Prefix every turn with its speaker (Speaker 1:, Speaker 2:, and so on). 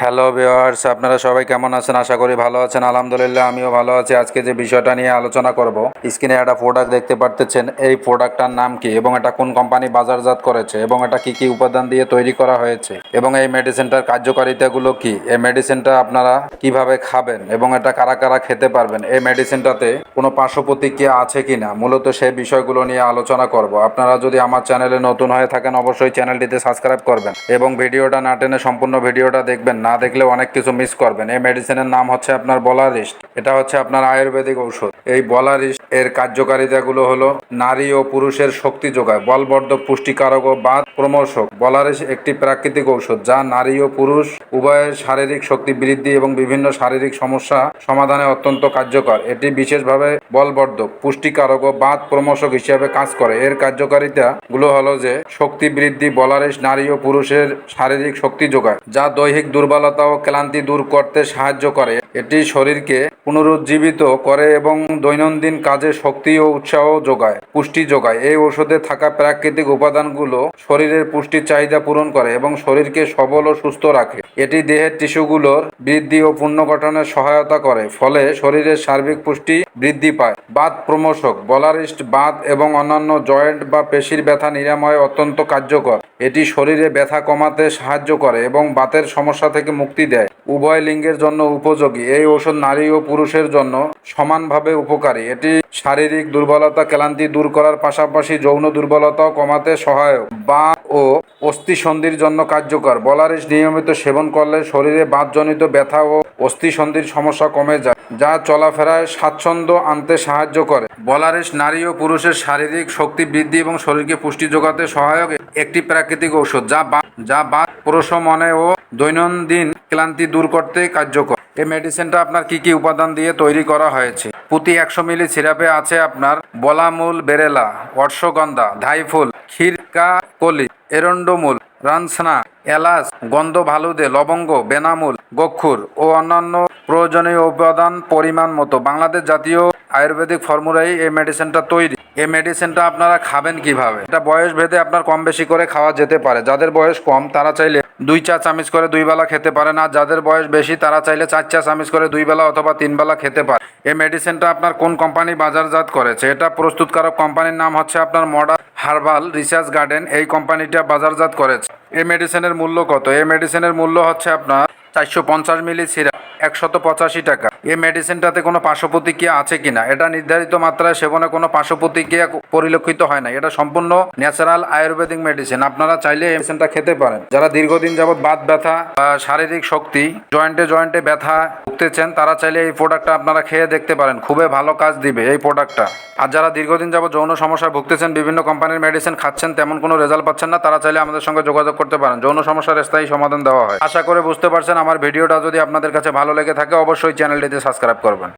Speaker 1: Hello viewers আপনারা সবাই কেমন আছেন? আশা করি ভালো আছেন। আলহামদুলিল্লাহ, আমিও ভালো আছি। আজকে যে বিষয়টা নিয়ে আলোচনা করব, স্ক্রিনে একটা প্রোডাক্ট দেখতে পারতেছেন। এই প্রোডাক্টটার নাম কি এবং এটা কোন কোম্পানি বাজারজাত করেছে এবং এটা কি কি উপাদান দিয়ে তৈরি করা হয়েছে এবং এই মেডিসিনটার কার্যকারিতাগুলো কি? এই মেডিসিনটা আপনারা কীভাবে খাবেন এবং এটা কারা কারা খেতে পারবেন? এই মেডিসিনটাতে কোনো পার্শ্ব প্রতিক্রিয়া আছে কিনা? মূলত সেই বিষয়গুলো নিয়ে আলোচনা করব। আপনারা যদি আমার চ্যানেলে নতুন হয়ে থাকেন, অবশ্যই চ্যানেলটিতে সাবস্ক্রাইব করবেন এবং ভিডিওটা না টেনে সম্পূর্ণ ভিডিওটা দেখবেন। না দেখলে অনেক কিছু মিস করবেন। এই মেডিসিনের নাম হচ্ছে আপনার বলারিস্ট এটা হচ্ছে আপনার আয়ুর্বেদিক ঔষধ। এই বলারিস্ট এর কার্যকারিতাগুলো হলো নারী ও পুরুষের শক্তি যোগায়, বলবর্ধক, পুষ্টিকারক ও বাদ প্রমোশক বলারিস একটি প্রাকৃতিক ঔষধ যা নারী ও পুরুষ উভয়ের শারীরিক শক্তি বৃদ্ধি এবং বিভিন্ন শারীরিক সমস্যা সমাধানে অত্যন্ত কার্যকর। এটি বিশেষভাবে বলবর্ধক পুষ্টিকারক ও বাঁধ প্রমোশক হিসেবে কাজ করে। এর কার্যকারিতা গুলো হলো যে, শক্তি বৃদ্ধি বলারিস নারী ও পুরুষের শারীরিক শক্তি যোগায়, যা দৈহিক দুর্বলতা ও ক্লান্তি দূর করতে সাহায্য করে। এটি শরীরকে পুনরুজ্জীবিত করে এবং দৈনন্দিন কাজে শক্তি ও উৎসাহ যোগায়, পুষ্টি যোগায়। এই ওষুধে থাকা প্রাকৃতিক উপাদানগুলো শরীরের পুষ্টির চাহিদা পূরণ করে এবং শরীরকে সবল ও সুস্থ রাখে। এটি দেহের টিস্যুগুলোর বৃদ্ধি ও পুনর্গঠনে সহায়তা করে, ফলে শরীরের সার্বিক পুষ্টি বৃদ্ধি পায়। বাত প্রমোশক, বলারিস্ট বাত এবং অন্যান্য জয়েন্ট বা পেশির ব্যথা নিরাময় অত্যন্ত কার্যকর। এটি শরীরে ব্যথা কমাতে সাহায্য করে এবং বাতের সমস্যা থেকে মুক্তি দেয়। উভয় লিঙ্গের জন্য উপযোগী। এই ঔষধ নারী ও পুরুষের জন্য সমানভাবে উপকারী। এটি শারীরিক দুর্বলতা, ক্লান্তি দূর করার পাশাপাশি যৌন দুর্বলতাও কমাতে সহায়ক। বা ও অস্থিসন্ধির জন্য কার্যকর। বলারিস নিয়মিত সেবন করলে শরীরে বাতজনিত ব্যথা ও অস্থিসন্ধির সমস্যা কমে যায়, যা চলাফেরায় স্বাচ্ছন্দ্য আনতে সাহায্য করে। বলারিস নারী ও পুরুষের শারীরিক শক্তি বৃদ্ধি এবং শরীরকে পুষ্টি যোগাতে সহায়ক একটি প্রাকৃতিক ঔষধ, যা যা বা, প্রশমনে ও দৈনন্দিন ক্লান্তি দূর করতে কার্যকর। এই মেডিসিনটা আপনার কি কি উপাদান দিয়ে তৈরি করা হয়েছে? প্রতি একশো মিলি সিরাপে আছে আপনার বলামূল বেরেলা, অর্শগন্ধা, ধাইফুল, ক্ষীরকা, কলি এরন্ডমূল রানসনা, এলাচ গন্ধ ভালুদে লবঙ্গ, বেনামূল, গক্ষুর ও অন্যান্য প্রয়োজনীয় উপাদান পরিমাণ মতো। বাংলাদেশ জাতীয় আয়ুর্বেদিক ফর্মুলায় এই মেডিসিনটা তৈরি। এই মেডিসিনটা আপনারা খাবেন কীভাবে? এটা বয়স ভেদে আপনার কম বেশি করে খাওয়া যেতে পারে। যাদের বয়স কম, তারা চাইলে দুই চা চামিজ করে দুই বেলা খেতে পারেন আর যাদের বয়স বেশি, তারা চাইলে চার চা চামিজ করে দুই বেলা অথবা তিন বেলা খেতে পারে। এই মেডিসিনটা আপনার কোন কোম্পানি বাজারজাত করেছে? এটা প্রস্তুতকারক কোম্পানির নাম হচ্ছে আপনার মডার হার্বাল রিসার্চ গার্ডেন। এই কোম্পানিটা বাজারজাত করেছে। এই মেডিসিনের মূল্য কত? এই মেডিসিনের মূল্য হচ্ছে আপনার চারশো পঞ্চাশ মিলি সিরাপ, একশত পঁচাশি টাকা। এই মেডিসিনটাতে কোনো পার্শ্ব প্রতিক্রিয়া আছে কিনা? এটা নির্ধারিত মাত্রায় সেবনে কোনো পার্শ্ব প্রতিক্রিয়া পরিলক্ষিত হয় না। এটা সম্পূর্ণ ন্যাচারাল আয়ুর্বেদিক মেডিসিন। আপনারা চাইলে এই মেডিসিনটা খেতে পারেন। যারা দীর্ঘদিন যাবৎ বাত ব্যথা বা শারীরিক শক্তি, জয়েন্টে জয়েন্টে ব্যথা ভুগতেছেন, তারা চাইলে এই প্রোডাক্টটা আপনারা খেয়ে দেখতে পারেন। খুবই ভালো কাজ দিবে এই প্রোডাক্টটা। আর যারা দীর্ঘদিন যাবৎ যৌন সমস্যায় ভুগতেছেন, বিভিন্ন কোম্পানির মেডিসিন খাচ্ছেন, তেমন কোনো রেজাল্ট পাচ্ছেন না, তারা চাইলে আমাদের সঙ্গে যোগাযোগ করতে পারেন। যৌন সমস্যার স্থায়ী সমাধান দেওয়া হয়। আশা করে বুঝতে পারছেন আমার ভিডিওটা যদি আপনাদের কাছে ভালো লেগে থাকে অবশ্যই চ্যানেলটিতে সাবস্ক্রাইব করবেন।